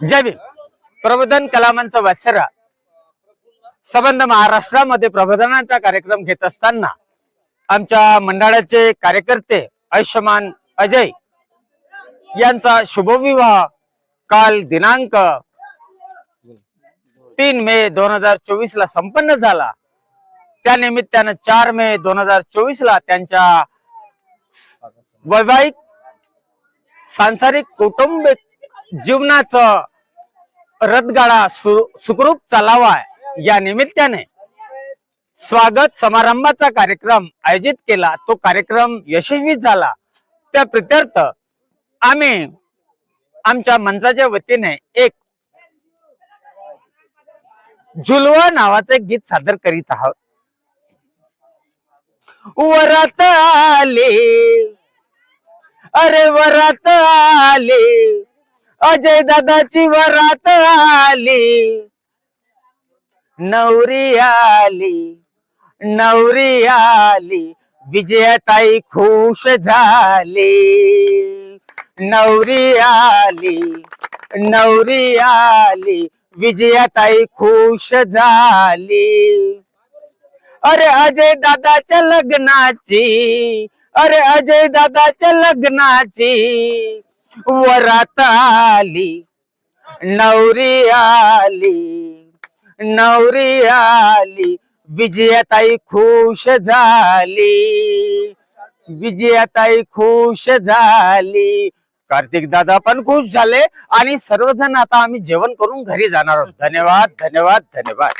जय भीम. प्रबोधन कलामांचा वात्सरा. संबंध महाराष्ट्रामध्ये प्रबोधनाचा कार्यक्रम घेत असताना आमच्या मंडळाचे कार्यकर्ते आयुष्यमान अजय यांचा शुभविवाह काल दिनांक तीन मे दोन हजार चोवीस ला संपन्न झाला. त्या निमित्तानं चार मे दोन हजार चोवीस ला त्यांच्या वैवाहिक सांसारिक कौटुंबिक जीवनाचं रथगाडा सु- सुखरूप चालावा या निमित्ताने स्वागत समारंभाचा कार्यक्रम आयोजित केला. तो कार्यक्रम यशस्वी झाला. त्या प्रित्यर्थ आम्ही आमच्या मंचाच्या वतीने एक झुलवा नावाचे गीत सादर करीत आहोत. वरात आले. अरे वरात आले. अजय दादाची वरात आली. नवरी आली नवरी आली विजयाताई खुश झाली. नवरी आली नवरी आली विजयाताई खुश झाली. अरे अजय दादाच्या लग्नाची अरे अजय दादाच्या लग्नाची वरात आली नवरी आली नवरी आली विजयाताई खुश झाली विजयाताई खुश झाली. कार्तिक दादा पण खुश झाले आणि सर्वजण आता आम्ही जेवण करून घरी जाणार आहोत. धन्यवाद धन्यवाद धन्यवाद.